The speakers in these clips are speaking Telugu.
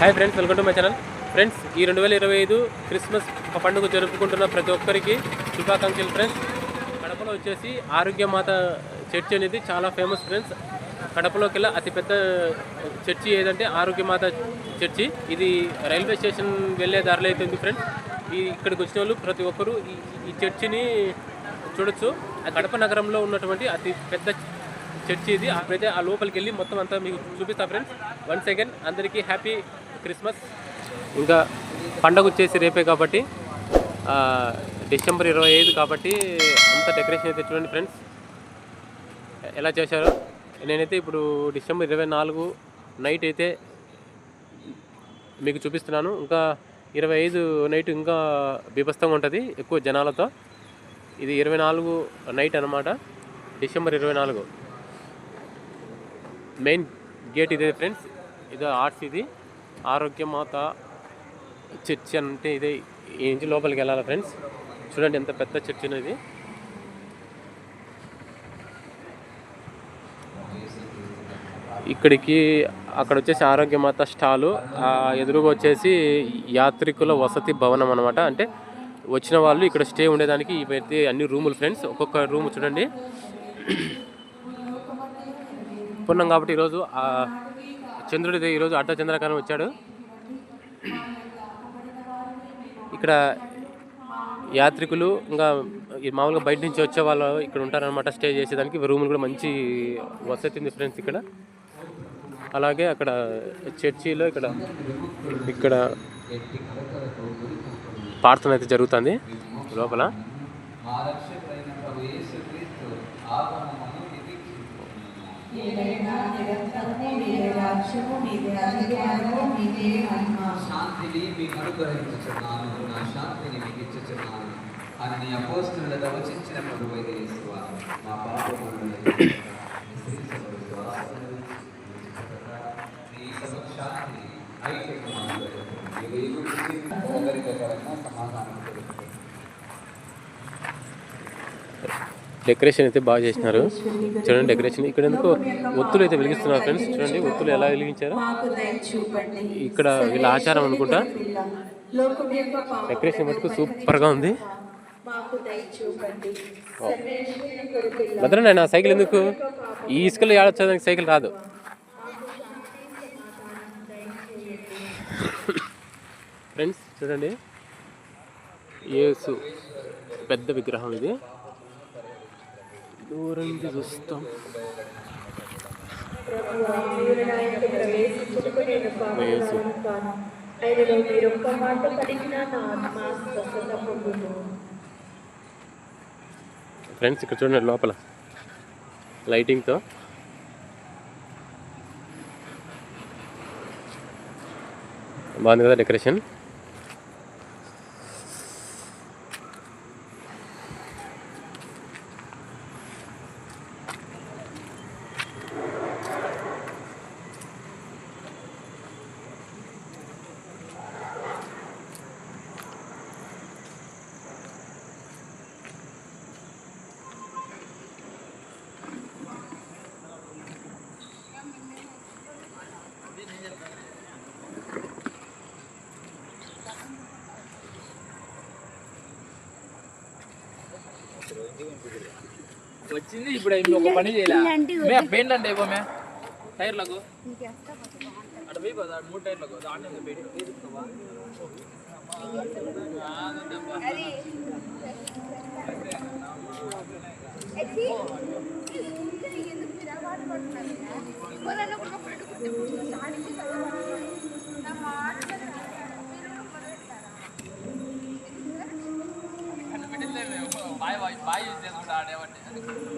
Hi friends welcome to my channel friends ఈ రెండు వేల ఇరవై ఐదు క్రిస్మస్ పండుగ జరుపుకుంటున్న ప్రతి ఒక్కరికి శుభాకాంక్షలు ఫ్రెండ్స్ కడపలో వచ్చేసి ఆరోగ్యమాత చర్చి అనేది చాలా ఫేమస్ ఫ్రెండ్స్ కడపలోకి వెళ్ళి అతిపెద్ద చర్చి ఏదంటే ఆరోగ్యమాత చర్చి. ఇది రైల్వే స్టేషన్ వెళ్ళే దారిలో అయితే ఉంది ఫ్రెండ్స్ ఈ ఇక్కడికి వచ్చిన వాళ్ళు ప్రతి ఒక్కరూ ఈ చర్చిని చూడొచ్చు. ఆ కడప నగరంలో ఉన్నటువంటి అతి పెద్ద చర్చి ఇది. అప్పుడైతే ఆ లోపలికి వెళ్ళి మొత్తం అంతా మీకు చూపిస్తా ఫ్రెండ్స్ వన్ సెకండ్ అందరికీ హ్యాపీ క్రిస్మస్. ఇంకా పండగ వచ్చేసి రేపే కాబట్టి డిసెంబర్ ఇరవై ఐదు కాబట్టి అంత డెకరేషన్ అయితే చూడండి ఫ్రెండ్స్. ఎలా చేశారో. నేనైతే ఇప్పుడు డిసెంబర్ ఇరవై నాలుగు నైట్ అయితే మీకు చూపిస్తున్నాను. ఇంకా ఇరవై ఐదు నైట్ ఇంకా బీభత్సంగా ఉంటుంది ఎక్కువ జనాలతో. ఇది ఇరవై నాలుగు నైట్ అనమాట డిసెంబర్ ఇరవై నాలుగు. మెయిన్ గేట్ ఇదే ఫ్రెండ్స్. ఇది ఆర్ట్స్ ఇది. ఆరోగ్యమాత చర్చ్ అంటే ఇదే ఏంటి లోపలికి వెళ్ళాలి ఫ్రెండ్స్? చూడండి ఎంత పెద్ద చర్చ్ అనేది ఇక్కడికి అక్కడ వచ్చేసి ఆరోగ్యమాత స్టాలు. ఆ ఎదురుగా వచ్చేసి యాత్రికుల వసతి భవనం అనమాట అంటే వచ్చిన వాళ్ళు ఇక్కడ స్టే ఉండేదానికి ఇవైతే అన్ని రూములు ఫ్రెండ్స్. ఒక్కొక్క రూమ్ చూడండి. పున్నాం కాబట్టి ఈరోజు చంద్రుడిది ఈరోజు అడ్డ చంద్రకాలం వచ్చాడు. ఇక్కడ యాత్రికులు ఇంకా ఈ మామూలుగా బయట నుంచి వచ్చే వాళ్ళు ఇక్కడ ఉంటారనమాట స్టే చేసేదానికి. రూములు కూడా మంచి వసతి ఉంది ఫ్రెండ్స్ ఇక్కడ. అలాగే అక్కడ చర్చిలో ఇక్కడ ఇక్కడ ప్రార్థన అయితే జరుగుతుంది లోపల. ఏదైనా నిరంతరము మీదే రాజ్యము మీదే అధికారము మీదే మహిమ శాంతిని మీకు అనుగ్రహించుచున్నాను నా శాంతిని మీకు ఇచ్చుచున్నాను అని నీ అపోస్తులతో వచించిన ప్రభు అయితే మా పాపములను డెకరేషన్ అయితే బాగా చేసినారు. చూడండి డెకరేషన్. ఇక్కడ ఎందుకో ఒత్తులు అయితే వెలిగిస్తున్నారు ఫ్రెండ్స్. చూడండి ఒత్తులు ఎలా వెలిగించారు. ఇక్కడ వీళ్ళ ఆచారం అనుకుంటా. డెకరేషన్ మటుకు సూపర్గా ఉంది. మాకు దయ చూపండి సర్వేశ్వరుని కొడుకుల్లా భద్ర నేను సైకిల్ ఎందుకు? ఈ ఇసుకలో ఏడొచ్చేదానికి సైకిల్ రాదు. ఫ్రెండ్స్ చూడండి. యేసు. పెద్ద విగ్రహం ఇది. దూరం నుంచి చూస్తాం. వీరునాయకు ప్రవేశించుటకు నేను యేసు. పాపలను కాను ఆయనలో మీరు ఒక్క మాట పలికిన నా ఆత్మ స్వస్థత పొందును. ఫ్రెండ్స్ ఇక్కడ చూడండి లోపల. లైటింగ్తో బాగుంది కదా డెకరేషన్? వచ్చింది ఇప్పుడు అయింది ఒక పని చేయలే మే పెయింట్ అంటే అయిపో మే టైర్లకు అటు పోయి కదా మూడు టైర్లకు దాంట్లో ఉంది పెయింట్ తీసుకోవా బాయ్ బాయ్ ભાઈ ભાઈ જ દેખાડે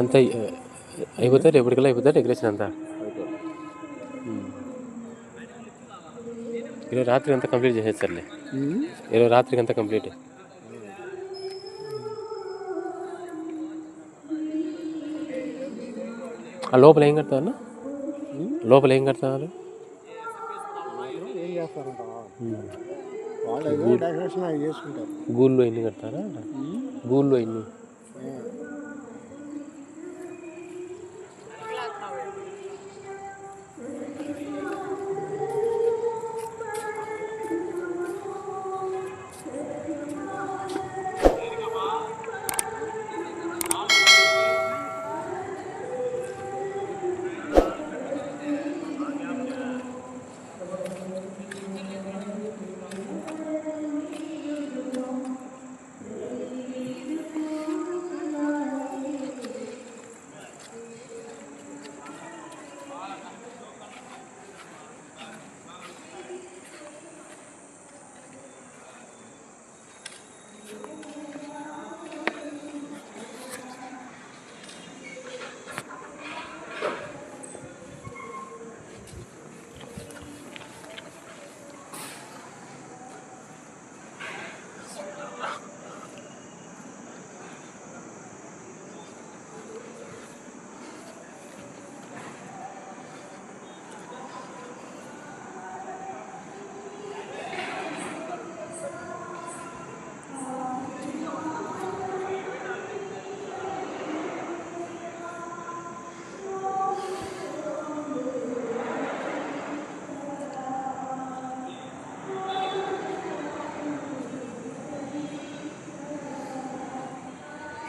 అంతా అయిపోతా రేపటికల్లా అయిపోతా డెకరేషన్ అంతా. ఈరోజు రాత్రి అంతా కంప్లీట్ చేసేస్తారులే. ఈరోజు రాత్రికి అంతా కంప్లీట్. ఆ లోపల ఏం కడతారు అన్న? లోపల ఏం కడతారు గూళ్ళు ఎన్ని కడతారా? గూళ్ళు ఎన్ని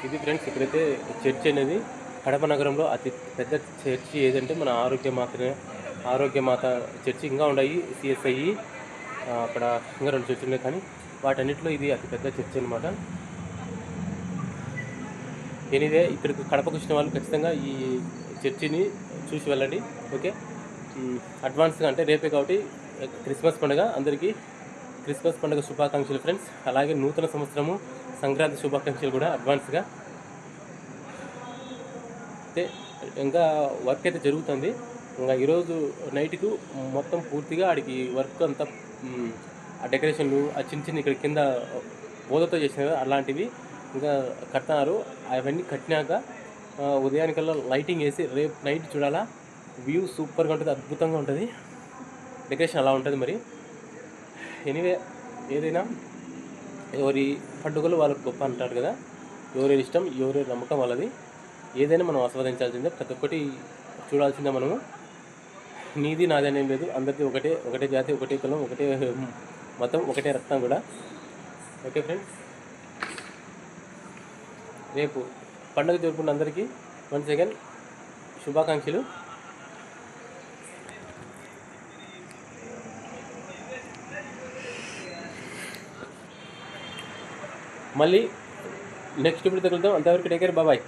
ఇది ఫ్రెండ్స్ ఇక్కడైతే చర్చ్ అనేది కడప నగరంలో అతి పెద్ద చర్చి ఏదంటే మన ఆరోగ్య మాతనే ఆరోగ్య మాత చర్చి ఇంకా ఉన్నాయి సిఎస్ఐ అక్కడ ఇంకా రెండు చర్చిలు ఉన్నాయి కానీ వాటన్నిటిలో ఇది అతి పెద్ద చర్చి అనమాట ఎనీవే ఇక్కడికి కడపకు వచ్చిన వాళ్ళు ఖచ్చితంగా ఈ చర్చిని చూసి వెళ్ళండి ఓకే? అడ్వాన్స్గా అంటే రేపే కాబట్టి క్రిస్మస్ పండుగ అందరికీ క్రిస్మస్ పండుగ శుభాకాంక్షలు ఫ్రెండ్స్. అలాగే నూతన సంవత్సరము సంక్రాంతి శుభాకాంక్షలు కూడా అడ్వాన్స్గా. అయితే ఇంకా వర్క్ అయితే జరుగుతుంది. ఇంకా ఈరోజు నైట్కు మొత్తం పూర్తిగా ఆడికి వర్క్ అంతా ఆ డెకరేషన్లు ఆ చిన్న చిన్న ఇక్కడ కింద బోధతో చేసిన అలాంటివి ఇంకా కట్టినారు అవన్నీ కట్టినాక ఉదయానికల్లా లైటింగ్ వేసి రేపు నైట్ చూడాలా. వ్యూ సూపర్గా ఉంటుంది అద్భుతంగా ఉంటుంది. డెకరేషన్ అలా ఉంటుంది మరి. ఎనీవే ఏదైనా ఎవరి పండుగలు వాళ్ళకి గొప్ప అంటారు కదా. ఎవరి ఇష్టం ఎవరి నమ్మకం వాళ్ళది. ఏదైనా మనం ఆస్వాదించాల్సిందే. ప్రతి ఒక్కటి చూడాల్సిందే మనము. నీది నాది అనేం లేదు. అందరికీ ఒకటే ఒకటే జాతి ఒకటే కులం ఒకటే మతం ఒకటే రక్తం కూడా. Okay friends? రేపు పండుగ జరుపుకున్న అందరికీ వన్ సెకండ్ శుభాకాంక్షలు. మళ్ళీ నెక్స్ట్ ఇప్పుడు తగులుతాం. అంతవరకు టేక్ కేర్ బాబాయ్